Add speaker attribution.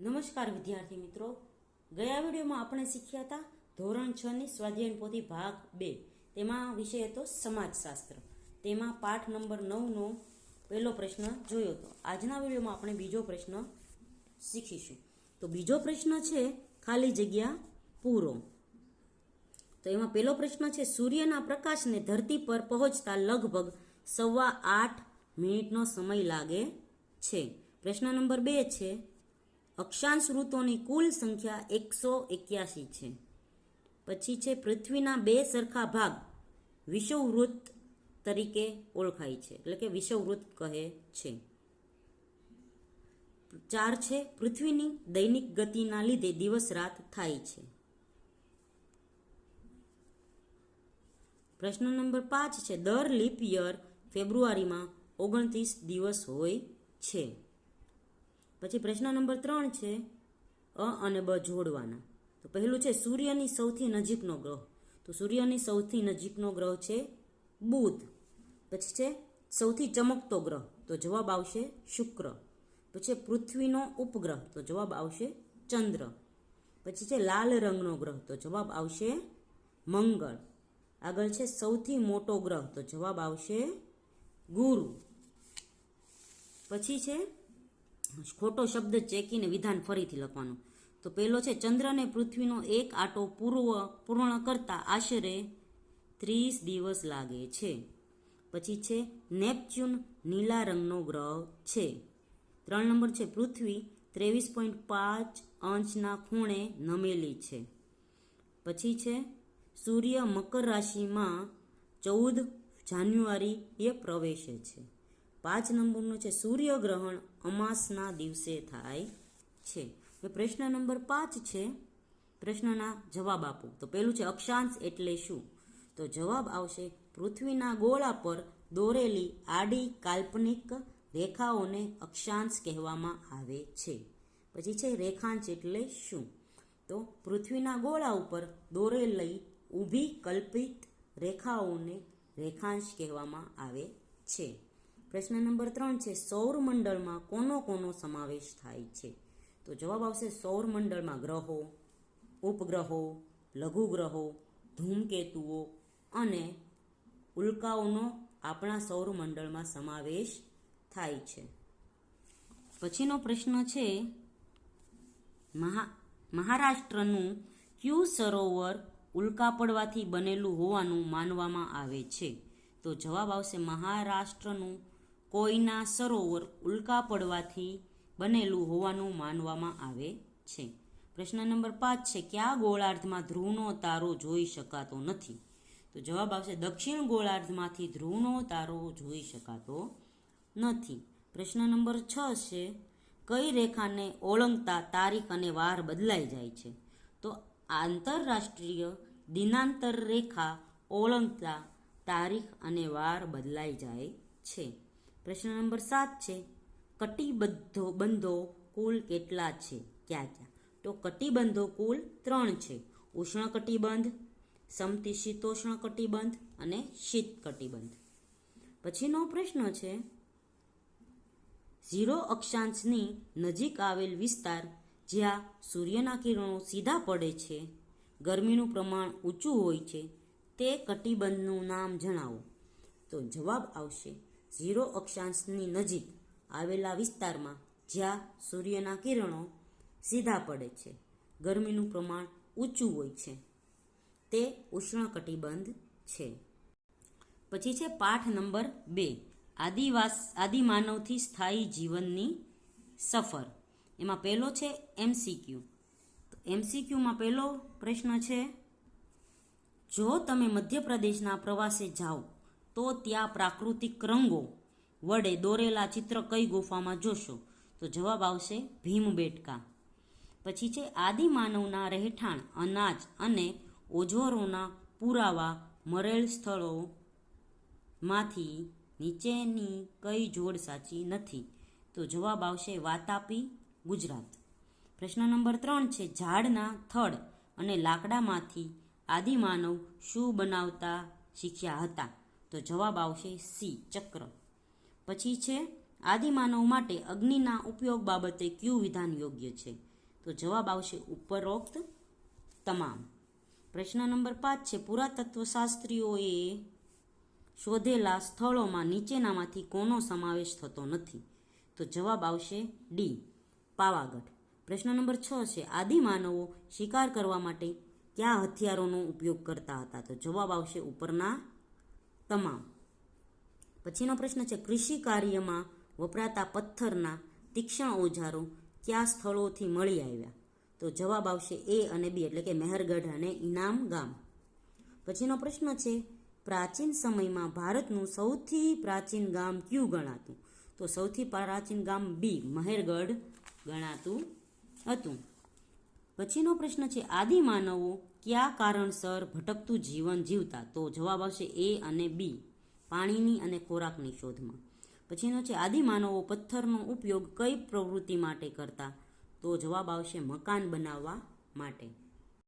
Speaker 1: નમસ્કાર વિદ્યાર્થી મિત્રો. ગયા વિડીયોમાં આપણે શીખ્યા હતા ધોરણ છ ની સ્વાધ્યાયન પોથી ભાગ બે. તેમાં વિષય હતો સમાજશાસ્ત્ર. તેમાં પાઠ નંબર નવનો પહેલો પ્રશ્ન જોયો હતો. આજના વિડીયોમાં આપણે બીજો પ્રશ્ન શીખીશું. તો બીજો પ્રશ્ન છે ખાલી જગ્યા પૂરો. તો એમાં પહેલો પ્રશ્ન છે સૂર્યના પ્રકાશને ધરતી પર પહોંચતા લગભગ સવા આઠ મિનિટનો સમય લાગે છે. પ્રશ્ન નંબર બે છે અક્ષાંશ ઋતુની કુલ સંખ્યા એકસો એક્યાસી છે. પછી છે પૃથ્વીના બે સરખા ભાગ વિષુવવૃત્ત તરીકે ઓળખાય છે, એટલે કે વિષુવવૃત્ત કહે છે. ચાર છે પૃથ્વીની દૈનિક ગતિના લીધે દિવસ રાત થાય છે. પ્રશ્ન નંબર પાંચ છે, દર લીપ યર ફેબ્રુઆરીમાં ઓગણત્રીસ દિવસ હોય છે. પછી પ્રશ્ન નંબર ત્રણ છે, અ અને બ જોડવાના. તો પહેલું છે સૂર્યની સૌથી નજીકનો ગ્રહ. તો સૂર્યની સૌથી નજીકનો ગ્રહ છે બુધ. પછી છે સૌથી ચમકતો ગ્રહ. તો જવાબ આવશે શુક્ર. પછી પૃથ્વીનો ઉપગ્રહ. તો જવાબ આવશે ચંદ્ર. પછી છે લાલ રંગનો ગ્રહ. તો જવાબ આવશે મંગળ. આગળ છે સૌથી મોટો ગ્રહ. તો જવાબ આવશે ગુરુ. પછી છે ખોટો શબ્દ ચેકીને વિધાન ફરીથી લખવાનું. તો પહેલો છે, ચંદ્ર અને પૃથ્વીનો એક આટો પૂર્વ, પૂર્ણ કરતા આશરે ત્રીસ દિવસ લાગે છે. પછી છે, નેપચ્યુન નીલા રંગનો ગ્રહ છે. ત્રણ નંબર છે, પૃથ્વી ત્રેવીસ પોઈન્ટ પાંચ અંશના ખૂણે નમેલી છે. પછી છે, સૂર્ય મકર રાશિમાં ચૌદ જાન્યુઆરીએ પ્રવેશે છે. પાંચ નંબરનું છે, સૂર્યગ્રહણ અમાસના દિવસે થાય છે. હવે પ્રશ્ન નંબર પાંચ છે, પ્રશ્નના જવાબ આપો. તો પહેલું છે, અક્ષાંશ એટલે શું? તો જવાબ આવશે, પૃથ્વીના ગોળા પર દોરેલી આડી કાલ્પનિક રેખાઓને અક્ષાંશ કહેવામાં આવે છે. પછી છે, રેખાંશ એટલે શું? તો પૃથ્વીના ગોળા ઉપર દોરેલી ઊભી કલ્પિત રેખાઓને રેખાંશ કહેવામાં આવે છે. પ્રશ્ન નંબર ત્રણ છે, સૌરમંડળમાં કોનો કોનો સમાવેશ થાય છે? તો જવાબ આવશે સૌરમંડળમાં ગ્રહો, ઉપગ્રહો, લઘુગ્રહો, ધૂમકેતુઓ અને ઉલ્કાઓનો આપણા સૌરમંડળમાં સમાવેશ થાય છે. પછીનો પ્રશ્ન છે, મહા, મહારાષ્ટ્રનું ક્યુ સરોવર ઉલ્કા પડવાથી બનેલું હોવાનું માનવામાં આવે છે? તો જવાબ આવશે મહારાષ્ટ્રનું કોઈના સરોવર ઉલ્કા પડવાથી બનેલું હોવાનું માનવામાં આવે છે. પ્રશ્ન નંબર પાંચ છે, કયા ગોળાર્ધમાં ધ્રુવનો તારો જોઈ શકાતો નથી? તો જવાબ આવશે, દક્ષિણ ગોળાર્ધમાંથી ધ્રુવનો તારો જોઈ શકાતો નથી. પ્રશ્ન નંબર છ છે, કઈ રેખાને ઓળંગતા તારીખ અને વાર બદલાઈ જાય છે? તો આંતરરાષ્ટ્રીય દિનાંતર રેખા ઓળંગતા તારીખ અને વાર બદલાઈ જાય છે. પ્રશ્ન નંબર સાત છે, કટિબદ્ધો બંધો કુલ કેટલા છે? ક્યાં ક્યાં? તો કટિબંધો કુલ ત્રણ છે. ઉષ્ણ કટિબંધ સમતિશીતોષ્ણ કટિબંધ અને શીત કટિબંધ. પછીનો પ્રશ્ન છે, ઝીરો અક્ષાંશની નજીક આવેલ વિસ્તાર જ્યાં સૂર્યના કિરણો સીધા પડે છે, ગરમીનું પ્રમાણ ઊંચું હોય છે, તે કટિબંધનું નામ જણાવો. તો જવાબ આવશે ઝીરો અક્ષાંશની નજીક આવેલા વિસ્તારમાં જ્યાં સૂર્યના કિરણો સીધા પડે છે. ગરમીનું પ્રમાણ ઊંચું હોય છે. તે ઉષ્ણકટિબંધ છે. પછી છે પાઠ નંબર બે. આદિવાસ, આદિમાનવથી સ્થાયી જીવનની સફર. એમાં પહેલો છે એમસીક્યુ. એમસીક્યુમાં પહેલો પ્રશ્ન છે, જો તમે મધ્યપ્રદેશના પ્રવાસે જાઓ તો ત્યાં પ્રાકૃતિક રંગો વડે દોરેલા ચિત્ર કઈ ગુફામાં જોશો? તો જવાબ આવશે ભીમબેટકા પછી છે આદિમાનવના રહેઠાણ, અનાજ અને ઓજોરોના પુરાવા મરેલ સ્થળોમાંથી નીચેની કઈ જોડ સાચી નથી? તો જવાબ આવશે વાતાપી, ગુજરાત. પ્રશ્ન નંબર ત્રણ છે ઝાડના થડ અને લાકડામાંથી આદિમાનવ શું બનાવતા શીખ્યા હતા? તો જવાબ આવશે સી, ચક્ર. પછી છે, આદિમાનવ માટે અગ્નિના ઉપયોગ બાબતે ક્યુ વિધાન યોગ્ય છે? તો જવાબ આવશે ઉપરોક્ત તમામ. પ્રશ્ન નંબર પાંચ છે, પુરાતત્વશાસ્ત્રીઓએ શોધેલા સ્થળોમાં નીચેનામાંથી કોનો સમાવેશ થતો નથી? તો જવાબ આવશે ડી, પાવાગઢ. પ્રશ્ન નંબર છ છે, આદિમાનવો શિકાર કરવા માટે કયા હથિયારોનો ઉપયોગ કરતા હતા? તો જવાબ આવશે ઉપરના તમામ. પછીનો પ્રશ્ન છે, કૃષિ કાર્યમાં વપરાતા પથ્થરના તીક્ષ્ણ ઓજારો કયા સ્થળોથી મળી આવ્યા? તો જવાબ આવશે એ અને બી, એટલે કે મહેરગઢ અને ઇનામ ગામ. પછીનો પ્રશ્ન છે, પ્રાચીન સમયમાં ભારતનું સૌથી પ્રાચીન ગામ કયું ગણાતું? તો સૌથી પ્રાચીન ગામ બી, મહેરગઢ ગણાતું હતું. પછીનો પ્રશ્ન છે આદિમાનવો કયા કારણસર ભટકતું જીવન જીવતા? તો જવાબ આવશે એ અને બી, પાણીની અને ખોરાકની શોધમાં. પછીનો છે આદિમાનવો પથ્થરનો ઉપયોગ કઈ પ્રવૃત્તિ માટે કરતા? તો જવાબ આવશે મકાન બનાવવા માટે.